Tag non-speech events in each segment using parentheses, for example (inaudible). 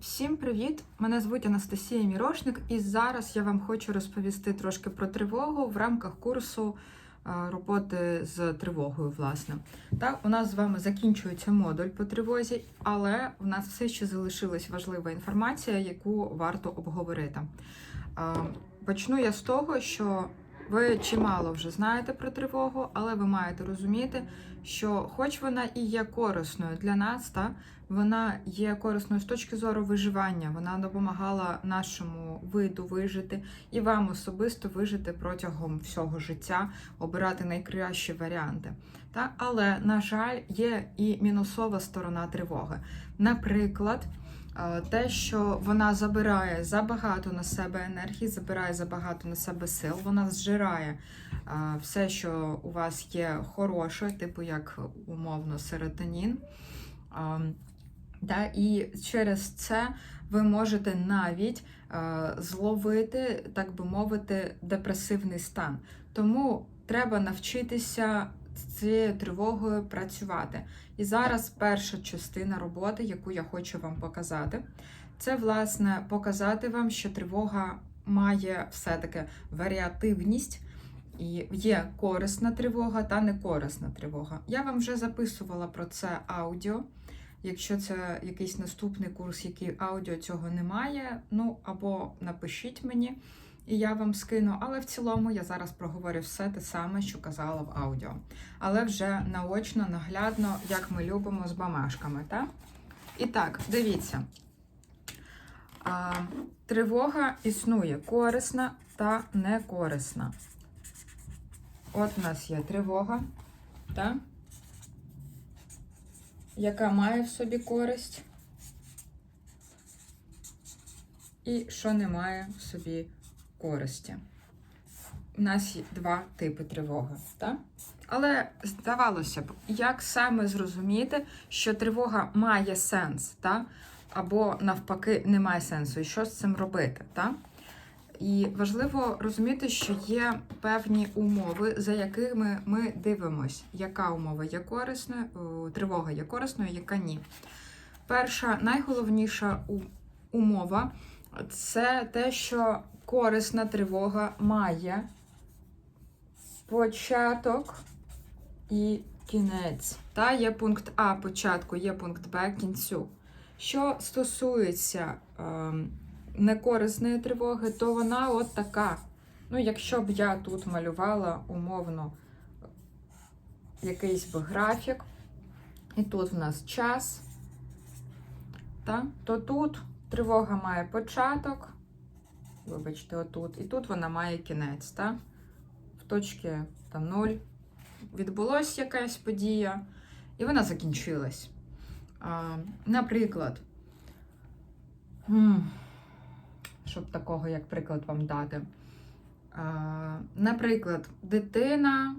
Всім привіт! Мене звуть Анастасія Мірошник, і зараз я вам хочу розповісти трошки про тривогу в рамках курсу е, роботи з тривогою. Власне, так, у нас з вами закінчується модуль по тривозі, але в нас все ще залишилась важлива інформація, яку варто обговорити. Е, Почну я з того, що ви чимало вже знаєте про тривогу, але ви маєте розуміти, що, хоч вона і є корисною для нас, та вона є корисною з точки зору виживання. Вона допомагала нашому виду вижити і вам особисто вижити протягом всього життя, обирати найкращі варіанти. Та? Але, на жаль, є і мінусова сторона тривоги. Наприклад, те, що вона забирає забагато на себе енергії, забирає забагато на себе сил, вона зжирає все, що у вас є хороше, типу як умовно серотонін. Да, і через це ви можете навіть е, зловити, так би мовити, депресивний стан. Тому треба навчитися з цією тривогою працювати. І зараз перша частина роботи, яку я хочу вам показати, це власне показати вам, що тривога має все-таки варіативність. І є корисна тривога та некорисна тривога. Я вам вже записувала про це аудіо. Якщо це якийсь наступний курс, який аудіо цього немає, ну або напишіть мені, і я вам скину. Але в цілому я зараз проговорю все те саме, що казала в аудіо. Але вже наочно, наглядно, як ми любимо з бамашками. Так? І так, дивіться. А, Тривога існує корисна та некорисна. От у нас є тривога, так? яка має в собі користь, і що не має в собі користі. У нас є два типи тривоги. Так? Але здавалося б, як саме зрозуміти, що тривога має сенс, так? або навпаки не має сенсу, і що з цим робити. Так? І важливо розуміти, що є певні умови, за якими ми дивимося, яка умова є корисною, тривога є корисною, яка ні. Перша найголовніша умова це те, що корисна тривога має початок і кінець. Та є пункт А початку, є пункт Б кінцю. Що стосується ем, некорисної тривоги, то вона от така. Ну, якщо б я тут малювала умовно якийсь би графік, і тут в нас час, та, то тут тривога має початок, вибачте, отут, і тут вона має кінець. Та? В точці там 0 відбулася якась подія, і вона закінчилась. А, наприклад, щоб такого, як приклад вам дати. А, наприклад, дитина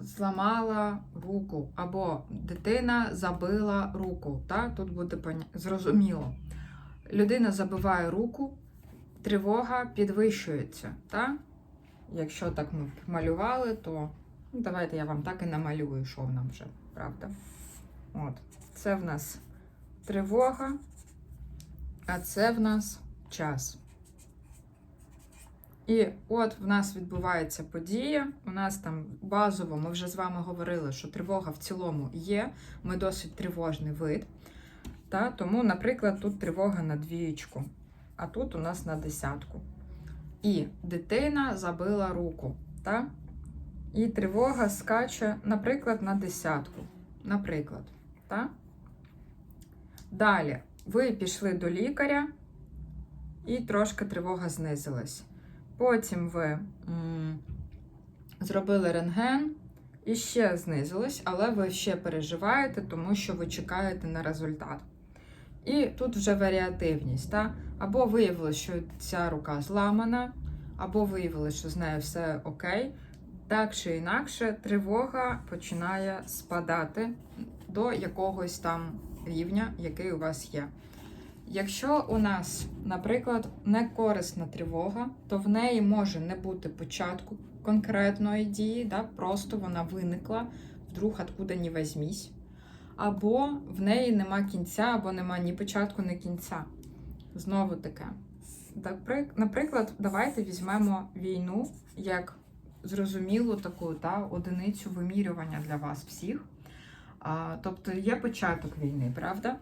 зламала руку, або дитина забила руку. Та? Тут буде зрозуміло. Людина забиває руку, тривога підвищується. Та? Якщо так ми малювали, то ну, давайте я вам так і намалюю, що в нам вже, правда? От. Це в нас тривога, а це в нас час. І от в нас відбувається подія. У нас там базово, ми вже з вами говорили, що тривога в цілому є. Ми досить тривожний вид. Та? Тому, наприклад, тут тривога на двієчку, а тут у нас на десятку. І дитина забила руку. Та? І тривога скаче, наприклад, на десятку. Наприклад. Та? Далі ви пішли до лікаря, і трошки тривога знизилась. Потім ви м, зробили рентген і ще знизилось, але ви ще переживаєте, тому що ви чекаєте на результат. І тут вже варіативність. Та? Або виявилось, що ця рука зламана, або виявилось, що з нею все окей. Так чи інакше, тривога починає спадати до якогось там рівня, який у вас є. Якщо у нас, наприклад, некорисна тривога, то в неї може не бути початку конкретної дії, да, просто вона виникла, вдруг откуда ні візьмісь, або в неї нема кінця, або нема ні початку, ні кінця. знову таке. Наприклад, давайте візьмемо війну як зрозумілу таку та, одиницю вимірювання для вас всіх. А, тобто є початок війни, правда?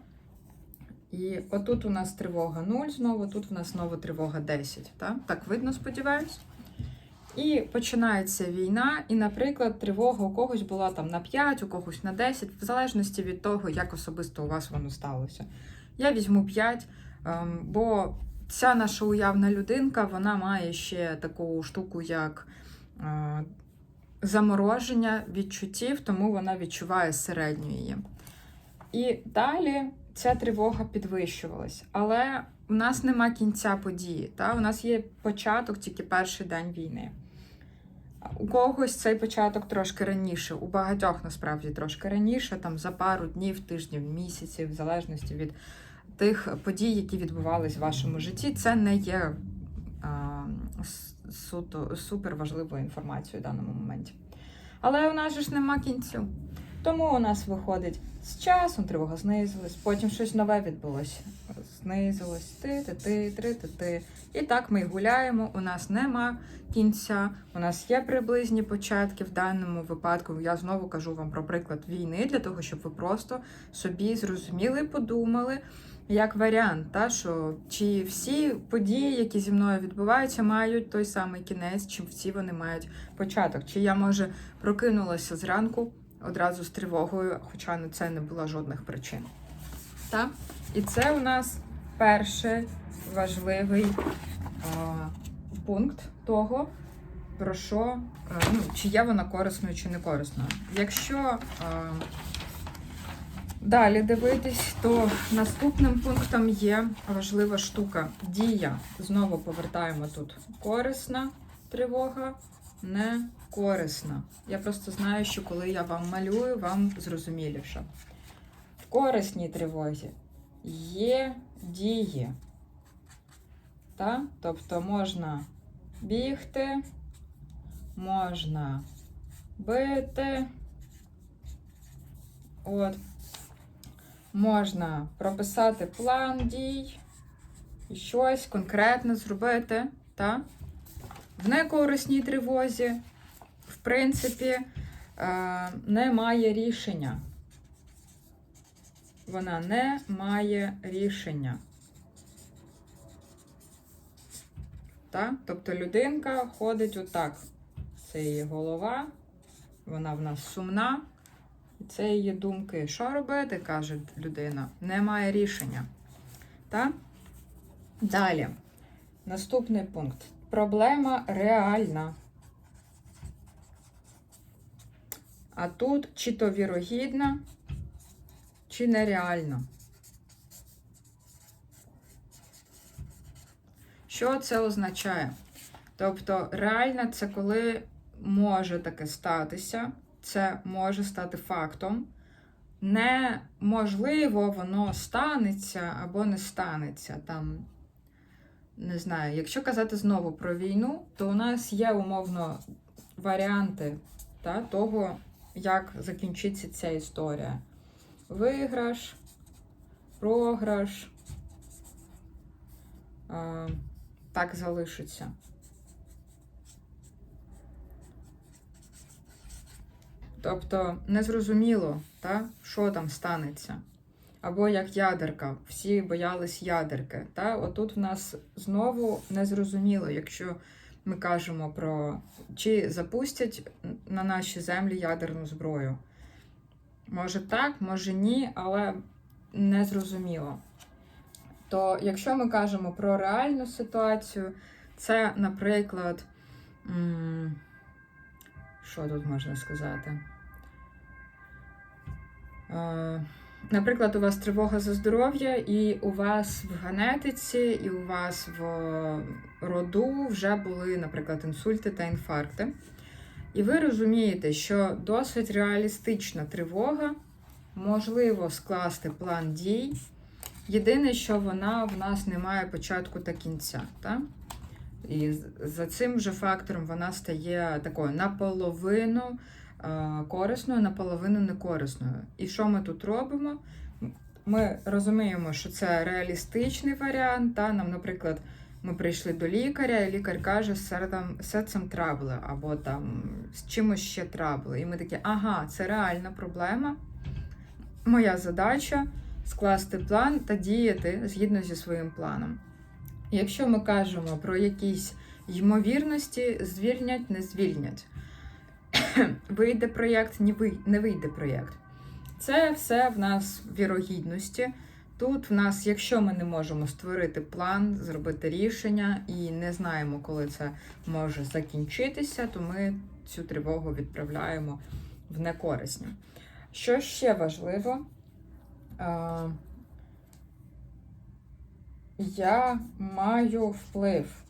І отут у нас тривога 0 знову, тут у нас знову тривога 10. Так, так видно, сподіваюсь. І починається війна, і, наприклад, тривога у когось була там на 5, у когось на 10, в залежності від того, як особисто у вас воно сталося. Я візьму 5, ем, бо ця наша уявна людинка вона має ще таку штуку, як е, замороження відчуттів, тому вона відчуває середню її. І далі ця тривога підвищувалась. Але у нас нема кінця події. Та? У нас є початок тільки перший день війни. У когось цей початок трошки раніше, у багатьох насправді трошки раніше, там за пару днів, тижнів, місяців, в залежності від тих подій, які відбувались в вашому житті, це не є а, суто, супер інформацією в даному моменті. Але у нас же ж нема кінцю. Тому у нас виходить з часом тривога знизилась, потім щось нове відбулося. Знизилось, ти, ти, ти, три, ти, ти. І так ми гуляємо. У нас нема кінця, у нас є приблизні початки в даному випадку. Я знову кажу вам про приклад війни, для того, щоб ви просто собі зрозуміли, подумали. Як варіант, та, що чи всі події, які зі мною відбуваються, мають той самий кінець, чи всі вони мають початок. Чи я, може, прокинулася зранку одразу з тривогою, хоча на це не було жодних причин. Та? І це у нас перший важливий а, пункт того, про що, е, ну, чи є вона корисною, чи не корисною. Якщо а, далі дивитись, то наступним пунктом є важлива штука дія. Знову повертаємо тут корисна тривога, не корисна. Я просто знаю, що коли я вам малюю, вам зрозуміліше. В корисній тривозі є дії. Та? Тобто можна бігти, можна бити. От. Можна прописати план дій щось конкретне зробити. Та? В некорисній тривозі, в принципі, е, немає рішення. Вона не має рішення. Так? Тобто людинка ходить отак. Це її голова, вона в нас сумна. І це її думки. Що робити, каже людина. Немає рішення. Так? Далі. Наступний пункт. Проблема реальна. А тут чи то вірогідна, чи нереальна. Що це означає? Тобто, реальна це коли може таке статися, це може стати фактом. Неможливо, воно станеться або не станеться. Там, не знаю, якщо казати знову про війну, то у нас є умовно варіанти та, того, як закінчиться ця історія. Виграш, програш. А, так залишиться. Тобто незрозуміло, та, що там станеться. Або як ядерка, всі боялись ядерки. Та? Отут в нас знову незрозуміло, якщо ми кажемо про чи запустять на наші землі ядерну зброю. Може так, може ні, але незрозуміло. То якщо ми кажемо про реальну ситуацію, це, наприклад, що тут можна сказати? Наприклад, у вас тривога за здоров'я, і у вас в генетиці, і у вас в роду вже були, наприклад, інсульти та інфаркти. І ви розумієте, що досить реалістична тривога, можливо скласти план дій. Єдине, що вона в нас не має початку та кінця. Так? І за цим же фактором вона стає такою наполовину корисною, наполовину некорисною. І що ми тут робимо? ми розуміємо, що це реалістичний варіант. Та? Нам, наприклад, ми прийшли до лікаря, і лікар каже, з серцем трабли, або там з чимось ще трабли. І ми такі, ага, це реальна проблема. Моя задача скласти план та діяти згідно зі своїм планом. Якщо ми кажемо про якісь ймовірності, звільнять, не звільнять. (coughs) Вийде проєкт, не вийде проєкт. Це все в нас вірогідності. Тут в нас, якщо ми не можемо створити план, зробити рішення і не знаємо, коли це може закінчитися, то ми цю тривогу відправляємо в некорисні. Що ще важливо? Е, Я маю вплив.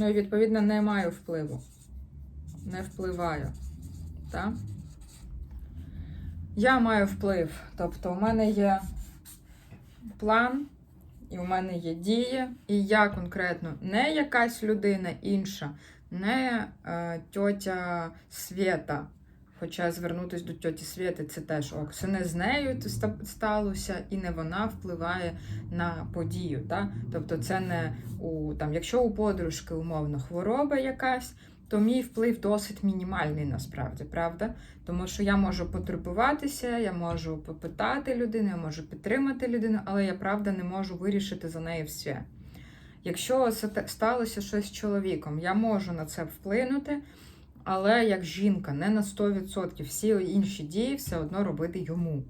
Ну і відповідно не маю впливу. Не впливаю. Так? Я маю вплив. Тобто, у мене є план, і у мене є дії, і я конкретно не якась людина інша, не е, тьотя Свєта. Хоча звернутися до тьоті Свєти це теж ок. Це не з нею сталося, і не вона впливає на подію. Та? Тобто, це не у там, якщо у подружки умовно хвороба якась, то мій вплив досить мінімальний насправді, правда? Тому що я можу потурбуватися, я можу попитати людину, я можу підтримати людину, але я правда не можу вирішити за неї все. Якщо сталося щось з чоловіком, я можу на це вплинути, але як жінка, не на 100%. Всі інші дії все одно робити йому.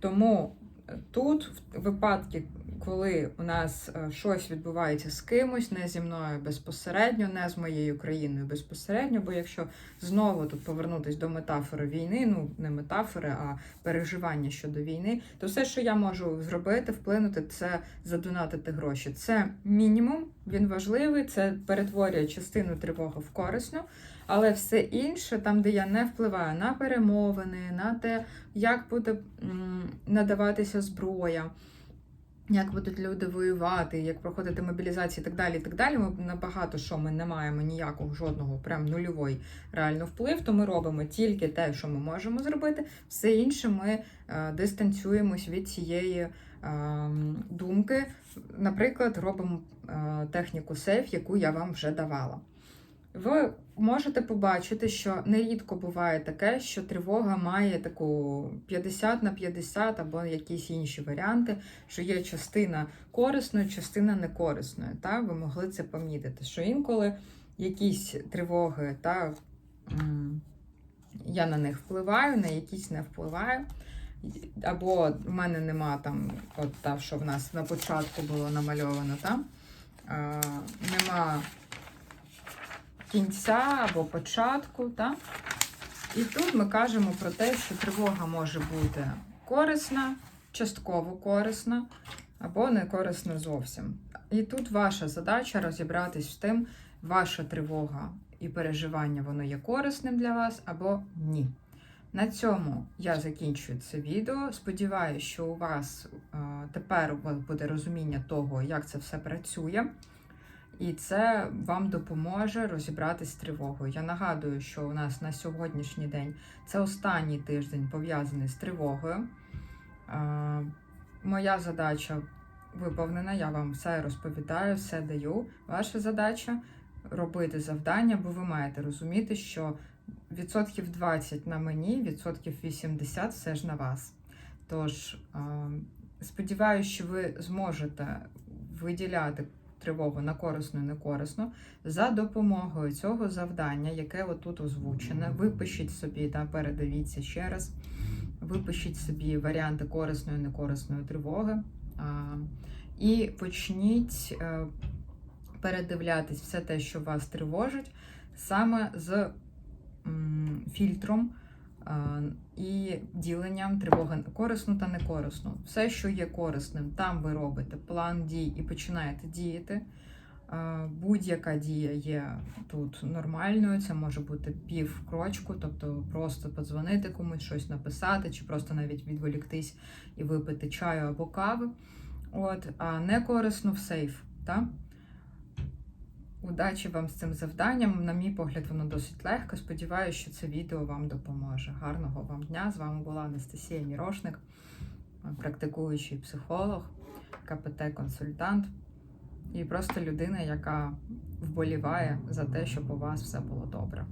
Тому е, тут, випадки, коли у нас е, щось відбувається з кимось, не зі мною безпосередньо, не з моєю країною безпосередньо, бо якщо знову тут повернутися до метафори війни, ну не метафори, а переживання щодо війни, то все, що я можу зробити, вплинути, це задонатити гроші. Це мінімум, він важливий, це перетворює частину тривоги в корисну. Але все інше, там, де я не впливаю на перемовини, на те, як буде надаватися зброя, як будуть люди воювати, як проходити мобілізацію і так далі. і так далі. Ми на багато що ми не маємо ніякого жодного прям нульовий реально вплив, то ми робимо тільки те, що ми можемо зробити. Все інше ми е, дистанціюємось від цієї е, думки. Наприклад, робимо е, техніку сейф, яку я вам вже давала. Ви можете побачити, що нерідко буває таке, що тривога має таку 50 на 50 або якісь інші варіанти, що є частина корисної, частина некорисної. Та? Ви могли це помітити, що інколи якісь тривоги, та, я на них впливаю, на якісь не впливаю. Або в мене нема там, от та, що в нас на початку було намальовано, та? Е, нема кінця або початку. Та? І тут ми кажемо про те, що тривога може бути корисна, частково корисна, або не корисна зовсім. І тут ваша задача розібратись з тим, ваша тривога і переживання воно є корисним для вас або ні. На цьому я закінчую це відео. Сподіваюся, що у вас е, тепер буде розуміння того, як це все працює. І це вам допоможе розібратись з тривогою. Я нагадую, що у нас на сьогоднішній день це останній тиждень пов'язаний з тривогою. Моя задача виповнена, я вам все розповідаю, все даю. Ваша задача робити завдання, бо ви маєте розуміти, що відсотків 20 на мені, відсотків 80 все ж на вас. Тож, сподіваюся, що ви зможете виділяти тривогу на корисну і некорисну за допомогою цього завдання, яке отут озвучене. Випишіть собі та передивіться ще раз. Випишіть собі варіанти корисної і некорисної тривоги. І почніть е, передивлятись все те, що вас тривожить, саме з фільтром і діленням тривоги корисну та некорисну. Все, що є корисним, там ви робите план дій і починаєте діяти. Будь-яка дія є тут нормальною, це може бути пів крочку, тобто просто подзвонити комусь, щось написати, чи просто навіть відволіктись і випити чаю або кави. От, а не корисно в сейф. Та? Удачі вам з цим завданням. На мій погляд, воно досить легко. Сподіваюся, що це відео вам допоможе. Гарного вам дня! З вами була Анастасія Мірошник, практикуючий психолог, КПТ-консультант і просто людина, яка вболіває за те, щоб у вас все було добре.